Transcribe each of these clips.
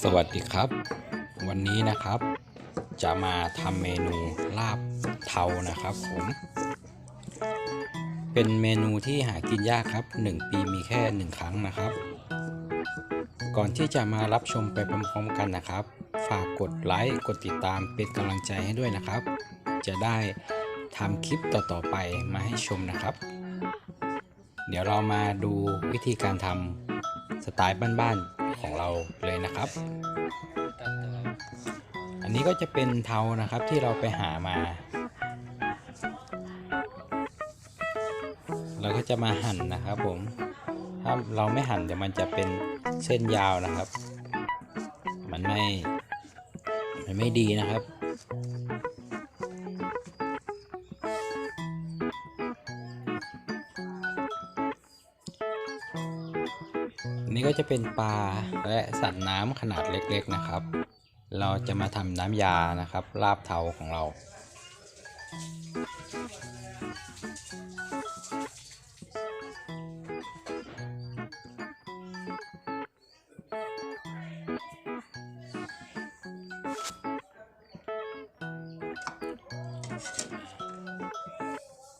สวัสดีครับ วันนี้นะครับ จะมาทำเมนูลาบเทานะครับผม เป็นเมนูที่หากินยากครับ 1 ปีมีแค่ 1 ครั้งนะครับ ก่อนที่จะมารับชมไปพร้อมๆกันนะครับ ฝากกดไลค์กดติดตามเป็นกำลังใจให้ด้วยนะครับ จะได้ทำคลิปต่อๆไปมาให้ชมนะครับ เดี๋ยวเรามาดูวิธีการทำสไตล์บ้านๆ ของเราเลยนะครับ อันนี้ก็จะเป็นเทานะครับที่เราไปหามา เราก็จะมาหั่นนะครับผม ถ้าเราไม่หั่นเดี๋ยวมันจะเป็นเส้นยาวนะครับ มันไม่ มันไม่ดีนะครับ ก็จะเป็นปลาและสัตว์น้ำขนาดเล็กๆนะครับ เราจะมาทำน้ำยานะครับลาบเทาของเรา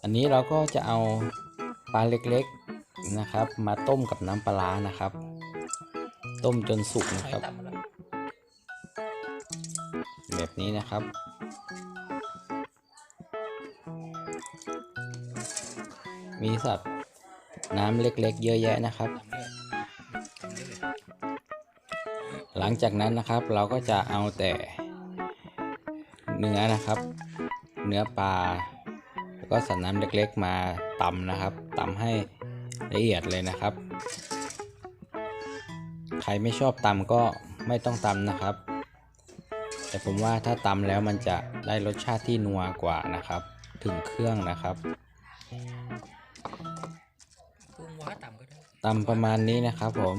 อันนี้เราก็จะเอาปลาเล็กๆนะครับ มาต้มกับน้ำปลาร้านะครับ ต้มจนสุกนะครับ แบบนี้นะครับ มีสัตว์น้ำเล็กๆ เยอะแยะนะครับ หลังจากนั้นนะครับเราก็จะเอาแต่เนื้อนะครับ เนื้อปลาแล้วก็สัตว์น้ำเล็กๆ มาตำนะครับตำให้ละเอียดเลยนะครับ ใครไม่ชอบตำก็ไม่ต้องตำนะครับ แต่ผมว่าถ้าตำแล้วมันจะได้รสชาติที่นัวกว่านะครับ ถึงเครื่องนะครับตำประมาณนี้นะครับผม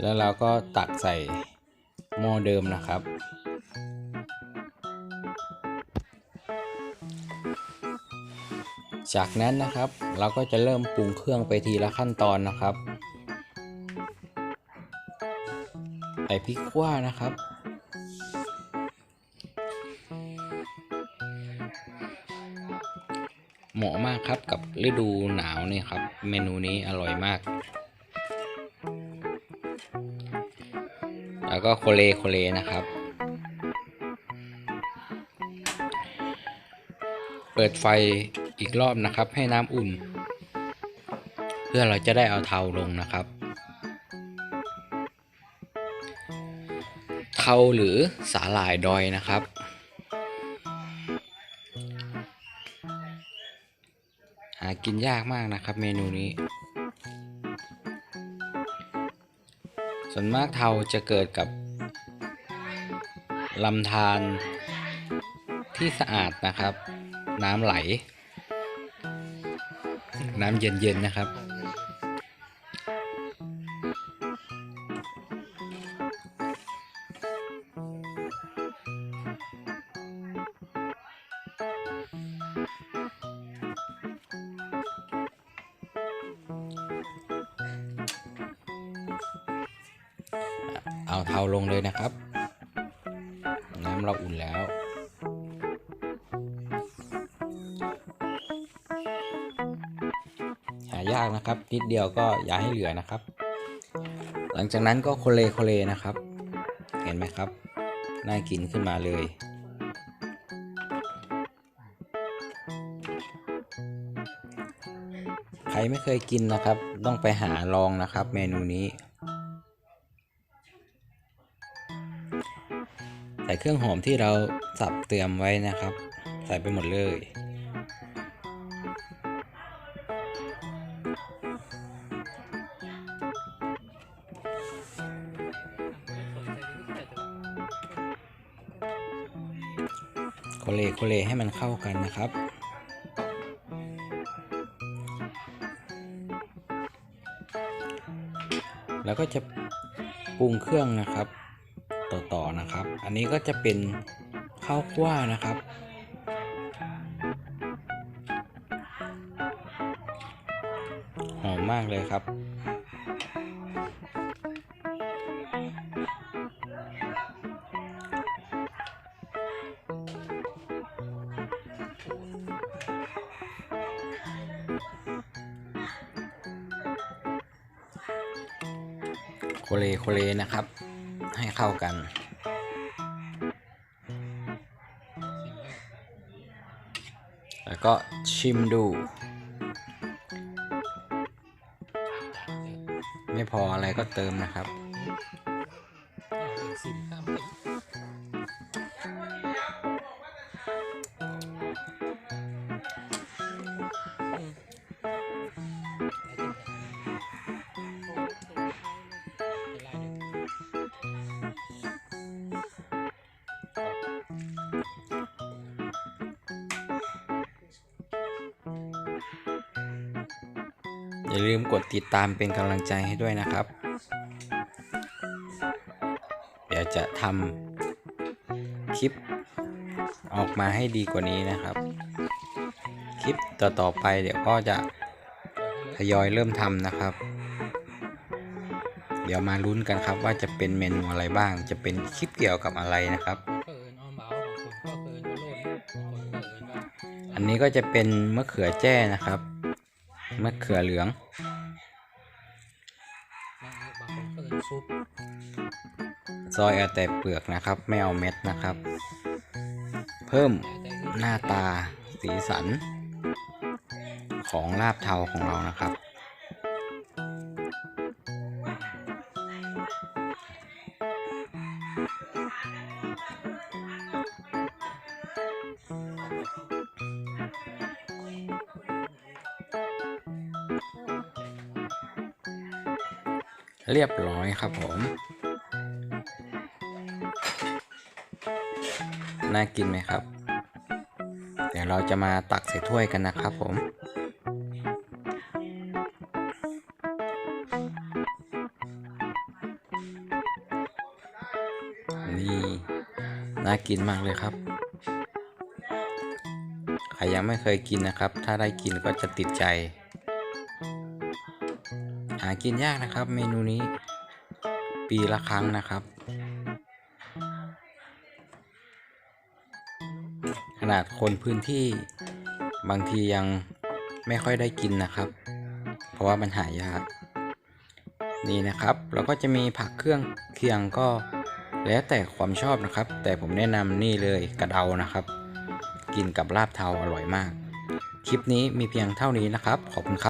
แล้วเราก็ตักใส่หม้อเดิมนะครับ จากนั้นนะครับเราก็จะเริ่มปรุงเครื่องไปทีละขั้นตอนนะครับใส่พริกขั่วนะครับ เหมาะมากครับกับฤดูหนาวนี่ครับ เมนูนี้อร่อยมาก แล้วก็โคเลโคเลนะครับเปิดไฟ อีกรอบนะครับ ให้น้ำอุ่น เพื่อเราจะได้เอาเทาลงนะครับ เทาหรือสาหร่ายดอยนะครับ หากินยากมากนะครับ เมนูนี้ ส่วนมากเทาจะเกิดกับลำธารที่สะอาดนะครับ น้ำไหล น้ำเย็นๆนะครับ เอาเทาลงเลยนะครับ น้ำเราอุ่นแล้วายากนะครับ นิดเดียวก็อย่าให้เหลือนะครับ หลังจากนั้นก็โคเลโคเลนะครับ เห็นไหมครับ น่ากินขึ้นมาเลยใครไม่เคยกินนะครับ ต้องไปหาลองนะครับ เมนูนี้ ใส่เครื่องหอมที่เราสับเตรียมไว้นะครับ ใส่ไปหมดเลย คเลโคเลให้มันเข้ากันนะครับ แล้วก็จะปรุงเครื่องนะครับ ต่อๆนะครับ อันนี้ก็จะเป็นข้าวคั่วนะครับหอมมากเลยครับ โคเลโคเลนะครับ ให้เข้ากัน แล้วก็ชิมดู ไม่พออะไรก็เติมนะครับสิบ อย่าลืมกดติดตามเป็นกำลังใจให้ด้วยนะครับ เดี๋ยวจะทำคลิปออกมาให้ดีกว่านี้นะครับ คลิปต่อๆไปเดี๋ยวก็จะทยอยเริ่มทำนะครับ เดี๋ยวมาลุ้นกันครับว่าจะเป็นเมนูอะไรบ้าง จะเป็นคลิปเกี่ยวกับอะไรนะครับ อันนี้ก็จะเป็นมะเขือแจ้นะครับ มะเขือเหลืองบางบางคนก็เอิญซุปซอยเอาแต่เปลือกนะครับ ไม่เอาเม็ดนะครับ เพิ่มแต่แต่หน้าตาสีสัน ของลาบเทาของเรานะครับ เรียบร้อยครับผมน่ากินไหมครับ เดี๋ยวเราจะมาตักใส่ถ้วยกันนะครับผม นี่ น่ากินมากเลยครับ ใครยังไม่เคยกินนะครับ ถ้าได้กินก็จะติดใจากินยากนะครับ เมนูนี้ปีละครั้งนะครับ ขนาดคนพื้นที่บางทียังไม่ค่อยได้กินนะครับ เพราะว่ามันหายาก นี่นะครับเราก็จะมีผักเครื่องเคียงก็แล้วแต่ความชอบนะครับ แต่ผมแนะนำนี่เลยกระเดานะครับ กินกับลาบเทาอร่อยมาก คลิปนี้มีเพียงเท่านี้นะครับ ขอบคุณครับ